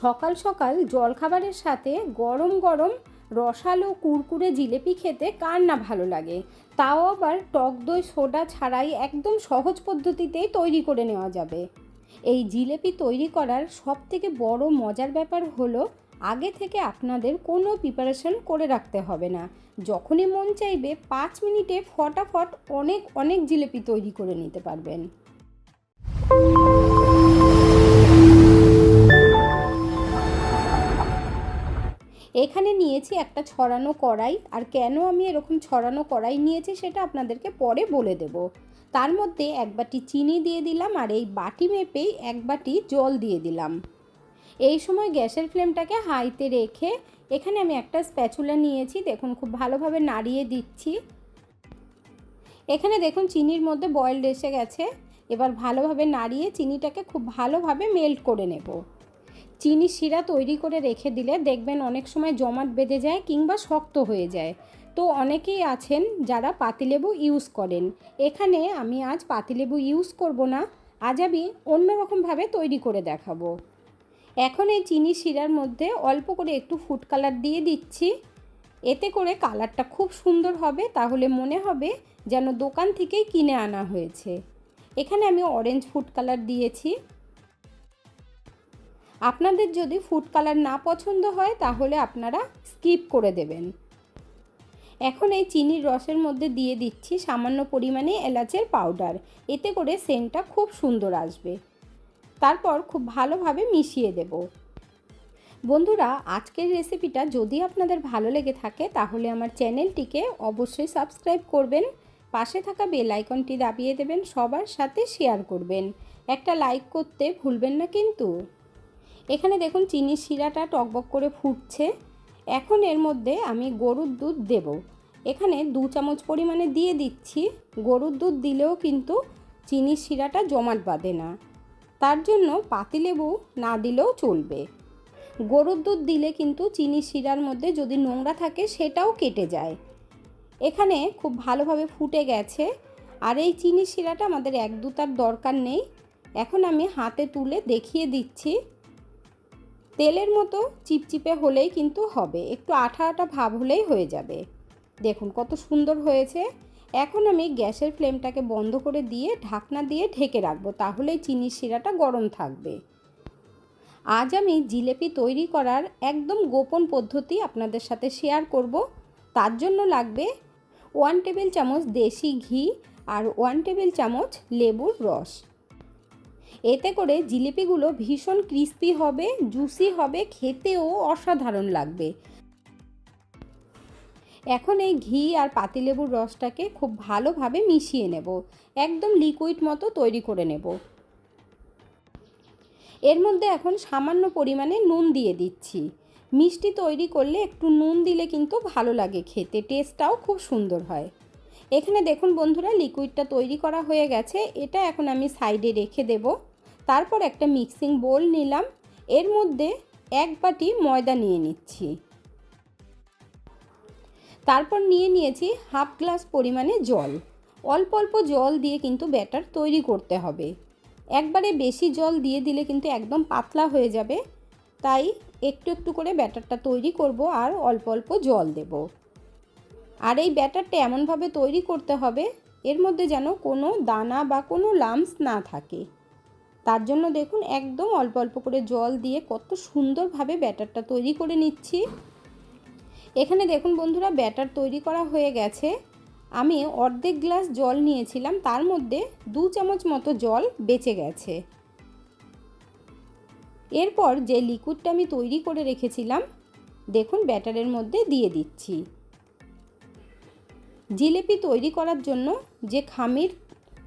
সকাল সকাল জলখাবারের সাথে গরম গরম রসালো কুরকুরে জিলেপি খেতে কার না ভালো লাগে? তাও আবার টক দই, সোডা ছাড়াই একদম সহজ পদ্ধতিতেই তৈরি করে নেওয়া যাবে। এই জিলেপি তৈরি করার সব থেকে বড় মজার ব্যাপার হলো, আগে থেকে আপনাদের কোনো প্রিপারেশন করে রাখতে হবে না। যখনই মন চাইবে, পাঁচ মিনিটে ফটাফট অনেক অনেক জিলেপি তৈরি করে নিতে পারবেন। এখানে নিয়েছি একটা ছড়ানো কড়াই, আর কেন আমি এরকম ছড়ানো কড়াই নিয়েছি সেটা আপনাদেরকে পরে বলে দেব। তার মধ্যে এক বাটি চিনি দিয়ে দিলাম, আর এই বাটি মেপেই এক বাটি জল দিয়ে দিলাম। এই সময় গ্যাসের ফ্লেমটাকে হাইতে রেখে এখানে আমি একটা স্প্যাচুলা নিয়েছি, দেখুন খুব ভালোভাবে নাড়িয়ে দিচ্ছি। এখানে দেখুন চিনির মধ্যে বয়েলড এসে গেছে, এবার ভালোভাবে নাড়িয়ে চিনিটাকে খুব ভালোভাবে মেল্ট করে নেব। চিনি শিরা তৈরি করে রেখে দিলে দেখবেন অনেক সময় জমাট বেঁধে যায় কিংবা শক্ত হয়ে যায়। তো অনেকেই আছেন যারা পাতিলেবু ইউজ করেন। এখানে আমি আজ পাতিলেবু ইউজ করব না, আজ আমি অন্যরকমভাবে তৈরি করে দেখাবো। এখন এই চিনি শিরার মধ্যে অল্প করে একটু ফুড কালার দিয়ে দিচ্ছি। এতে করে কালারটা খুব সুন্দর হবে, তাহলে মনে হবে যেন দোকান থেকেই কিনে আনা হয়েছে। এখানে আমি অরেঞ্জ ফুড কালার দিয়েছি। আপনাদের যদি ফুড কালার না পছন্দ হয়, তাহলে আপনারা স্কিপ করে দেবেন। এখন এই চিনির রসের মধ্যে দিয়ে দিচ্ছি সামান্য পরিমাণে এলাচের পাউডার এতে করে সেন্টটা খুব সুন্দর আসবে। তারপর খুব ভালোভাবে মিশিয়ে দেব। বন্ধুরা, আজকের রেসিপিটা যদি আপনাদের ভালো লেগে থাকে, তাহলে আমার চ্যানেলটিকে অবশ্যই সাবস্ক্রাইব করবেন। পাশে থাকা বেল আইকনটি দাবিয়ে দেবেন, সবার সাথে শেয়ার করবেন। একটা লাইক করতে ভুলবেন না কিন্তু। এখানে দেখুন চিনির শিরাটা টকবক করে ফুটছে। এখন এর মধ্যে আমি গরুর দুধ দেব। এখানে দু চামচ পরিমাণে দিয়ে দিচ্ছি। গরুর দুধ দিলেও কিন্তু চিনির শিরাটা জমাট বাঁধে না। তার জন্য পাতিলেবু না দিলেও চলবে। গরুর দুধ দিলে কিন্তু চিনি শিরার মধ্যে যদি নোংরা থাকে সেটাও কেটে যায়। এখানে খুব ভালোভাবে ফুটে গেছে। আর এই চিনি শিরাটা আমাদের এক দুতার দরকার নেই। এখন আমি হাতে তুলে দেখিয়ে দিচ্ছি। তেলের মতো চিপচিপে হলেই কিন্তু হবে। একটু আঠা আঠা ভাব হলেই হয়ে যাবে। দেখুন কত সুন্দর হয়েছে। এখন আমি গ্যাসের ফ্লেমটাকে বন্ধ করে দিয়ে ঢাকনা দিয়ে ঢেকে রাখব, তাহলেই চিনির শিরাটা গরম থাকবে। আজ আমি জিলেপি তৈরি করার একদম গোপন পদ্ধতি আপনাদের সাথে শেয়ার করব। তার জন্য লাগবে ওয়ান টেবিল চামচ দেশি ঘি আর ওয়ান টেবিল চামচ লেবুর রস। এতে করে জিলিপিগুলো ভীষণ ক্রিস্পি হবে, জুসি হবে, খেতেও অসাধারণ লাগবে। এখন এই ঘি আর পাতিলেবুর রসটাকে খুব ভালোভাবে মিশিয়ে নেব, একদম লিকুইড মতো তৈরি করে নেব। এর মধ্যে এখন সামান্য পরিমাণে নুন দিয়ে দিচ্ছি। মিষ্টি তৈরি করলে একটু নুন দিলে কিন্তু ভালো লাগে খেতে, টেস্টটাও খুব সুন্দর হয়। এখানে দেখুন বন্ধুরা লিকুইডটা তৈরি করা হয়ে গেছে, এটা এখন আমি সাইডে রেখে দেব। তারপর একটা মিক্সিং বোল নিলাম। এর মধ্যে এক বাটি ময়দা নিয়ে নিচ্ছি। তারপর নিয়ে নিয়েছি হাফ গ্লাস পরিমাণে জল। অল্প অল্প জল দিয়ে কিন্তু ব্যাটার তৈরি করতে হবে। একবারে বেশি জল দিয়ে দিলে কিন্তু একদম পাতলা হয়ে যাবে। তাই একটু একটু করে ব্যাটারটা তৈরি করব আর অল্প অল্প জল দেব। আর এই ব্যাটারটা এমনভাবে তৈরি করতে হবে, এর মধ্যে যেন কোনো দানা বা কোনো লামস না থাকে। তার জন্য দেখুন একদম অল্প অল্প করে জল দিয়ে কত সুন্দরভাবে ব্যাটারটা তৈরি করে নিচ্ছি। এখানে দেখুন বন্ধুরা ব্যাটার তৈরি করা হয়ে গেছে। আমি অর্ধেক গ্লাস জল নিয়েছিলাম, তার মধ্যে দু চামচ মতো জল বেঁচে গেছে। এরপর যে লিকুইডটা আমি তৈরি করে রেখেছিলাম, দেখুন ব্যাটারের মধ্যে দিয়ে দিচ্ছি। জিলেপি তৈরি করার জন্য যে খামির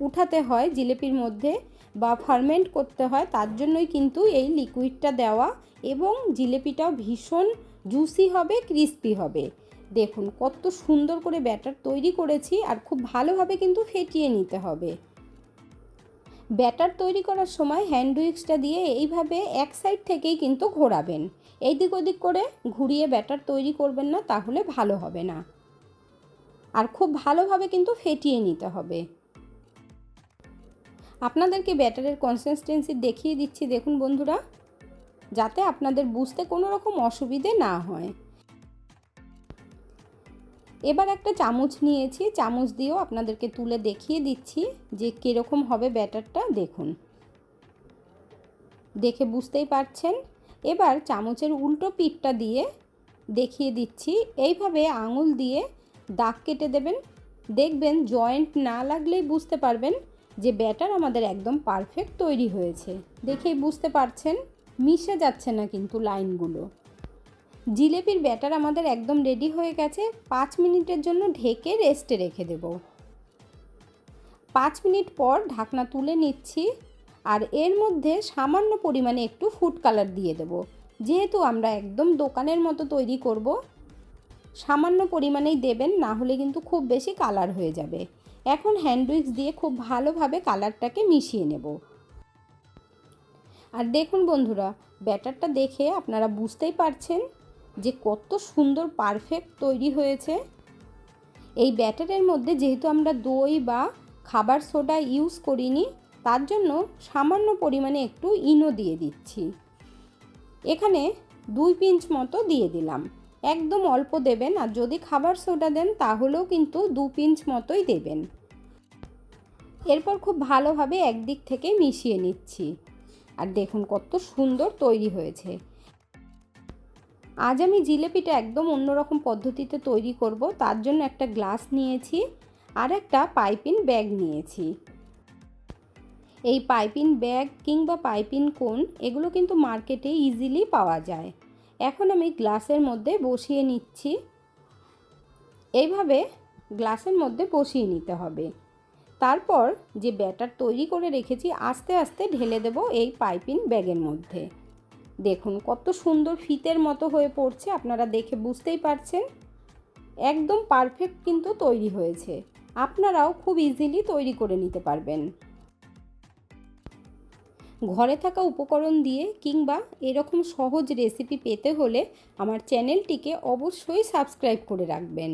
উঠাতে হয় জিলেপির মধ্যে বা ফার্মেন্ট করতে হয়, তার জন্যই কিন্তু এই লিকুইডটা দেওয়া এবং জিলেপিটাও ভীষণ জুসি হবে ক্রিস্পি হবে। দেখুন, কত সুন্দর করে ব্যাটার তৈরি করেছি আর খুব ভালোভাবে কিন্তু ফেটিয়ে নিতে হবে। ব্যাটার তৈরি করার সময় হ্যান্ড উইক্সটা দিয়ে এইভাবে এক সাইড থেকেই কিন্তু ঘোরাবেন। এই দিক ওদিক করে ঘুরিয়ে ব্যাটার তৈরি করবেন না, তাহলে ভালো হবে না। আর খুব ভালোভাবে কিন্তু ফেটিয়ে নিতে হবে। আপনাদেরকে ব্যাটারের কনসিস্টেন্সি দেখিয়ে দিচ্ছি, দেখুন বন্ধুরা, যাতে আপনাদের বুঝতে কোনো রকম অসুবিধে না হয়। এবার একটা চামচ নিয়েছি, চামচ দিয়েও আপনাদেরকে তুলে দেখিয়ে দিচ্ছি যে কীরকম হবে ব্যাটারটা, দেখুন। দেখে বুঝতেই পারছেন? এবার চামচের উল্টো পিঠটা দিয়ে দেখিয়ে দিচ্ছি, এইভাবে আঙুল দিয়ে দাগ কেটে দেবেন। দেখবেন জয়েন্ট না লাগলেই বুঝতে পারবেন যে ব্যাটার আমাদের একদম পারফেক্ট তৈরি হয়েছে। দেখেই বুঝতে পারছেন, মিশে যাচ্ছে না কিন্তু লাইনগুলো। জিলেপির ব্যাটার আমাদের একদম রেডি হয়ে গেছে, পাঁচ মিনিটের জন্য ঢেকে রেস্টে রেখে দেব। পাঁচ মিনিট পর ঢাকনা তুলে নিচ্ছি, আর এর মধ্যে সামান্য পরিমাণে একটু ফুড কালার দিয়ে দেব। যেহেতু আমরা একদম দোকানের মতো তৈরি করব, সামান্য পরিমাণেই দেবেন, না হলে কিন্তু খুব বেশি কালার হয়ে যাবে। এখন হ্যান্ডউইক্স দিয়ে খুব ভালোভাবে কালারটাকে মিশিয়ে নেব। আর দেখুন বন্ধুরা, ব্যাটারটা দেখে আপনারা বুঝতেই পারছেন যে কত সুন্দর পারফেক্ট তৈরি হয়েছে। এই ব্যাটারের মধ্যে যেহেতু আমরা দই বা খাবার সোডা ইউজ করিনি, তার জন্য সামান্য পরিমাণে একটু ইনো দিয়ে দিচ্ছি। এখানে দুই পিঞ্চ মতো দিয়ে দিলাম। একদম অল্প দেবেন, আর যদি খাবার সোডা দেন তাহলেও কিন্তু দু পিঞ্চ মতোই দেবেন। এরপর খুব ভালোভাবে একদিক থেকে মিশিয়ে নিচ্ছি। আর দেখুন কত সুন্দর তৈরি হয়েছে। আজ আমি জিলেপিটা একদম অন্যরকম পদ্ধতিতে তৈরি করব। তার জন্য একটা গ্লাস নিয়েছি আর একটা পাইপিন ব্যাগ নিয়েছি। এই পাইপিন ব্যাগ কিংবা পাইপিন কোন, এগুলো কিন্তু মার্কেটে ইজিলি পাওয়া যায়। এখন আমি গ্লাসের মধ্যে বসিয়ে নিচ্ছি। এইভাবে গ্লাসের মধ্যে বসিয়ে নিতে হবে। তারপর যে ব্যাটার তৈরি করে রেখেছি, আস্তে আস্তে ঢেলে দেব এই পাইপিন ব্যাগের মধ্যে। দেখুন কত সুন্দর ফিতের মতো হয়ে পড়ছে, আপনারা দেখে বুঝতেই পারছেন। একদম পারফেক্ট কিন্তু তৈরি হয়েছে। আপনারাও খুব ইজিলি তৈরি করে নিতে পারবেন। ঘরে থাকা উপকরণ দিয়ে কিংবা এরকম সহজ রেসিপি পেতে হলে আমার চ্যানেলটিকে অবশ্যই সাবস্ক্রাইব করে রাখবেন।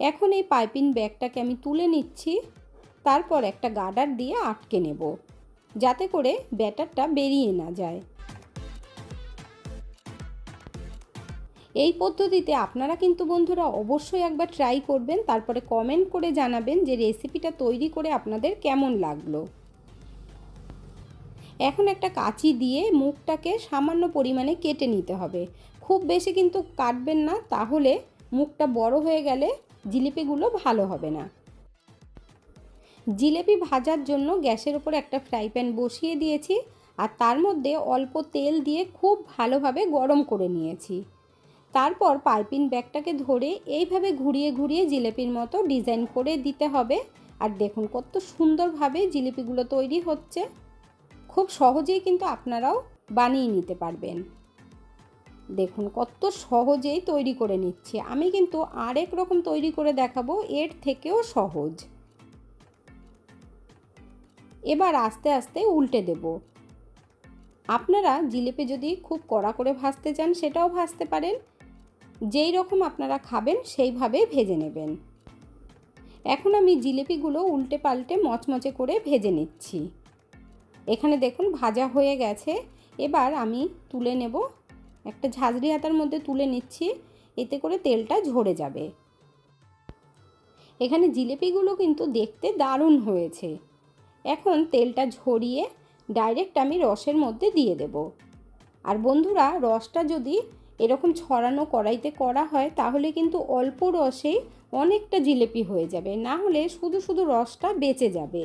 এখন এই পাইপিং ব্যাগটাকে আমি তুলে নিচ্ছি, তারপর একটা গার্ডার দিয়ে আটকে নেব, যাতে করে ব্যাটারটা বেরিয়ে না যায়। এই পদ্ধতিতে আপনারা কিন্তু বন্ধুরা অবশ্যই একবার ট্রাই করবেন, তারপরে কমেন্ট করে জানাবেন যে রেসিপিটা তৈরি করে আপনাদের কেমন লাগল। এখন একটা কাঁচি দিয়ে মুখটাকে সামান্য পরিমাণে কেটে নিতে হবে। খুব বেশি কিন্তু কাটবেন না, তাহলে মুখটা বড় হয়ে গেলে জিলিপিগুলো ভালো হবে না। জিলেপি ভাজার জন্য গ্যাসের উপর একটা ফ্রাই প্যান বসিয়ে দিয়েছি আর তার মধ্যে অল্প তেল দিয়ে খুব ভালোভাবে গরম করে নিয়েছি। তারপর পাইপিং ব্যাগটাকে ধরে এইভাবে ঘুরিয়ে ঘুরিয়ে জিলেপির মতো ডিজাইন করে দিতে হবে। আর দেখুন কত সুন্দরভাবে জিলিপিগুলো তৈরি হচ্ছে। খুব সহজেই কিন্তু আপনারাও বানিয়ে নিতে পারবেন। দেখুন, কত সহজেই তৈরি করে নিচ্ছি। আমি কিন্তু আরেক রকম তৈরি করে দেখাবো, এর থেকেও সহজ। এবার আস্তে আস্তে উল্টে দেব। আপনারা জিলেপি যদি খুব কড়া করে ভাজতে চান, সেটাও ভাজতে পারেন। যেই রকম আপনারা খাবেন, সেইভাবে ভেজে নেবেন। এখন আমি জিলেপিগুলো উল্টে পাল্টে মচমচে করে ভেজে নিচ্ছি। এখানে দেখুন, ভাজা হয়ে গেছে। এবার আমি তুলে নেব একটা ঝাঁঝরি হাতার মধ্যে তুলে নিচ্ছি, এতে করে তেলটা ঝরে যাবে। এখানে জিলেপিগুলো কিন্তু দেখতে দারুণ হয়েছে। এখন তেলটা ঝরিয়ে ডাইরেক্ট আমি রসের মধ্যে দিয়ে দেব। আর বন্ধুরা, রসটা যদি এরকম ছড়ানো কড়াইতে করা হয়, তাহলে কিন্তু অল্প রসেই অনেকটা জিলেপি হয়ে যাবে। না হলে শুধু শুধু রসটা বেঁচে যাবে,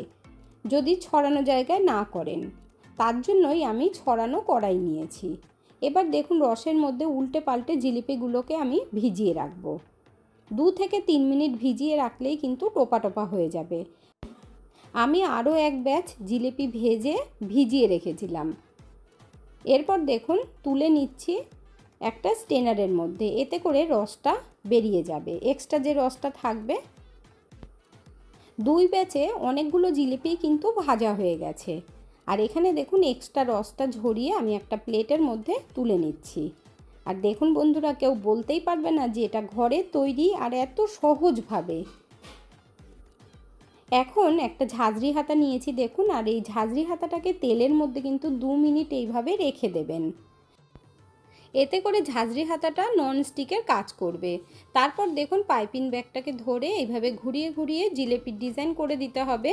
যদি ছড়ানো জায়গায় না করেন। তার জন্যই আমি ছড়ানো কড়াই নিয়েছি। এবার দেখুন রসের মধ্যে উল্টে পাল্টে জিলিপিগুলোকে আমি ভিজিয়ে রাখব। দু থেকে তিন মিনিট ভিজিয়ে রাখলেই কিন্তু টোপা টোপা হয়ে যাবে। আমি আরও এক ব্যাচ জিলিপি ভেজে ভিজিয়ে রেখেছিলাম। এরপর দেখুন তুলে নিচ্ছি একটা স্টেনারের মধ্যে। এতে করে রসটা বেরিয়ে যাবে। এক্সট্রা যে রসটা থাকবে, দুই ব্যাচে অনেকগুলো জিলিপি কিন্তু ভাজা হয়ে গেছে। আর এখানে দেখুন এক্সট্রা রসটা ঝরিয়ে আমি একটা প্লেটের মধ্যে তুলে নিচ্ছি। আর দেখুন বন্ধুরা, কেউ বলতেই পারবে না যে এটা ঘরে তৈরি আর এত সহজভাবে। এখন একটা ঝাঁঝরি হাতা নিয়েছি দেখুন, আর এই ঝাঁঝরি হাতাটাকে তেলের মধ্যে কিন্তু দু মিনিট এইভাবে রেখে দেবেন। এতে করে ঝাঁঝরি হাতাটা নন স্টিকের কাজ করবে। তারপর দেখুন পাইপিং ব্যাগটাকে ধরে এইভাবে ঘুরিয়ে ঘুরিয়ে জিলেপির ডিজাইন করে দিতে হবে।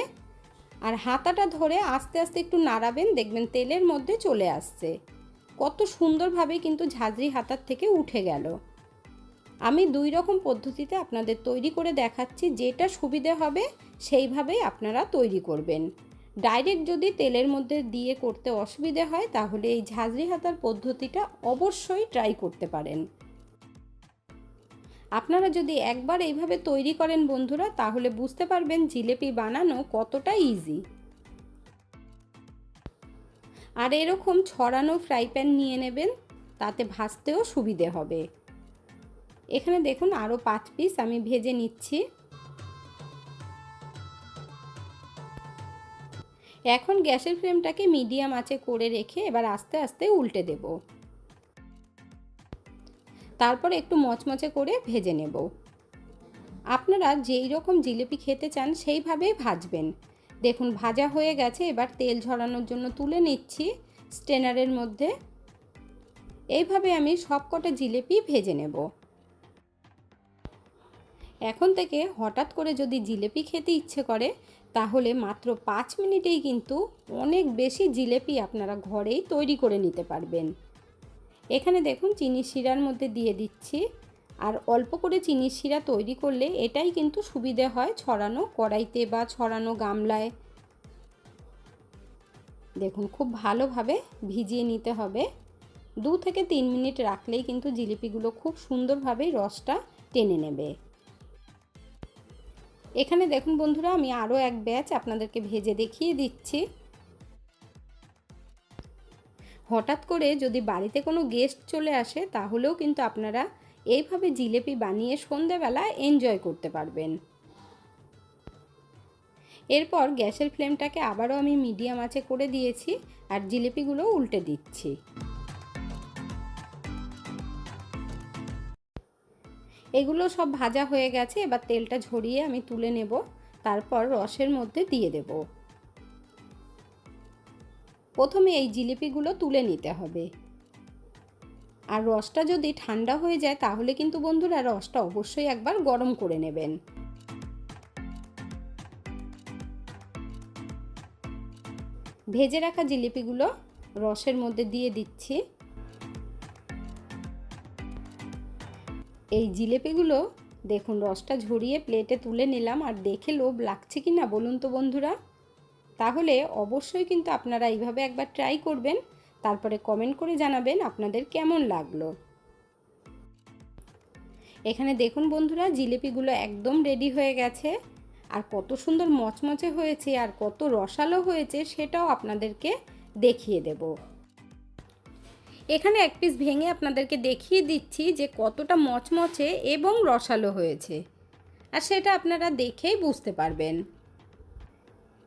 আর হাতাটা ধরে আস্তে আস্তে একটু নাড়াবেন, দেখবেন তেলের মধ্যে চলে আসছে। কত সুন্দরভাবে কিন্তু ঝাঁঝরি হাতার থেকে উঠে গেল। আমি দুই রকম পদ্ধতিতে আপনাদের তৈরি করে দেখাচ্ছি, যেটা সুবিধে হবে সেইভাবেই আপনারা তৈরি করবেন। ডাইরেক্ট যদি তেলের মধ্যে দিয়ে করতে অসুবিধে হয়, তাহলে এই ঝাঁঝরি হাতার পদ্ধতিটা অবশ্যই ট্রাই করতে পারেন। আপনারা যদি একবার এইভাবে তৈরি করেন বন্ধুরা, তাহলে বুঝতে পারবেন জিলেপি বানানো কতটা ইজি আর এরকম ছড়ানো ফ্রাই প্যান নিয়ে নেবেন, তাতে ভাজতেও সুবিধে হবে। এখানে দেখুন আরও পাঁচ পিস আমি ভেজে নিচ্ছি। এখন গ্যাসের ফ্লেমটাকে মিডিয়াম আঁচে করে রেখে এবার আস্তে আস্তে উল্টে দেব। তারপর একটু মচমচে করে ভেজে নেব। আপনারা যেই রকম জিলিপি খেতে চান সেইভাবেই ভাজবেন। দেখুন, ভাজা হয়ে গেছে, এবার তেল ঝরানোর জন্য তুলে নিচ্ছি স্টেনারের মধ্যে। এইভাবে আমি সব কটা জিলিপি ভেজে নেব। এখন থেকে হঠাৎ করে যদি জিলেপি খেতে ইচ্ছে করে, তাহলে মাত্র পাঁচ মিনিটেই কিন্তু অনেক বেশি জিলেপি আপনারা ঘরেই তৈরি করে নিতে পারবেন। এখানে দেখুন চিনি শিরার মধ্যে দিয়ে দিচ্ছি। আর অল্প করে চিনি শিরা তৈরি করলে এটাই কিন্তু সুবিধে হয় ছড়ানো কড়াইতে বা ছড়ানো গামলায়। দেখুন, খুব ভালোভাবে ভিজিয়ে নিতে হবে। দু থেকে তিন মিনিট রাখলেই কিন্তু জিলিপিগুলো খুব সুন্দরভাবেই রসটা টেনে নেবে। এখানে দেখুন বন্ধুরা, আমি আরও এক ব্যাচ আপনাদেরকে ভেজে দেখিয়ে দিচ্ছি। হঠাৎ করে যদি বাড়িতে কোনো গেস্ট চলে আসে, তাহলেও কিন্তু আপনারা এইভাবে জিলেপি বানিয়ে সন্ধেবেলা এনজয় করতে পারবেন। এরপর গ্যাসের ফ্লেমটাকে আবারও আমি মিডিয়াম আঁচে করে দিয়েছি আর জিলিপিগুলো উল্টে দিচ্ছি। এগুলো সব ভাজা হয়ে গেছে, এবার তেলটা ঝরিয়ে আমি তুলে নেব, তারপর রসের মধ্যে দিয়ে দেব। প্রথমে এই জিলিপিগুলো তুলে নিতে হবে। আর রসটা যদি ঠান্ডা হয়ে যায়, তাহলে কিন্তু বন্ধুরা রসটা অবশ্যই একবার গরম করে নেবেন। ভেজে রাখা জিলিপিগুলো রসের মধ্যে দিয়ে দিচ্ছি। এই জিলেপিগুলো দেখুন, রসটা ঝরিয়ে প্লেটে তুলে নিলাম। আর দেখে লোভ লাগছে কি না বলুন তো বন্ধুরা। তাহলে অবশ্যই কিন্তু আপনারা এইভাবে একবার ট্রাই করবেন, তারপরে কমেন্ট করে জানাবেন আপনাদের কেমন লাগল। এখানে দেখুন বন্ধুরা, জিলিপিগুলো একদম রেডি হয়ে গেছে, আর কত সুন্দর মচমচে হয়েছে আর কত রসালো হয়েছে সেটাও আপনাদেরকে দেখিয়ে দেবো। এখানে এক পিস ভেঙে আপনাদেরকে দেখিয়ে দিচ্ছি যে কতটা মচমচে এবং রসালো হয়েছে, আর সেটা আপনারা দেখেই বুঝতে পারবেন।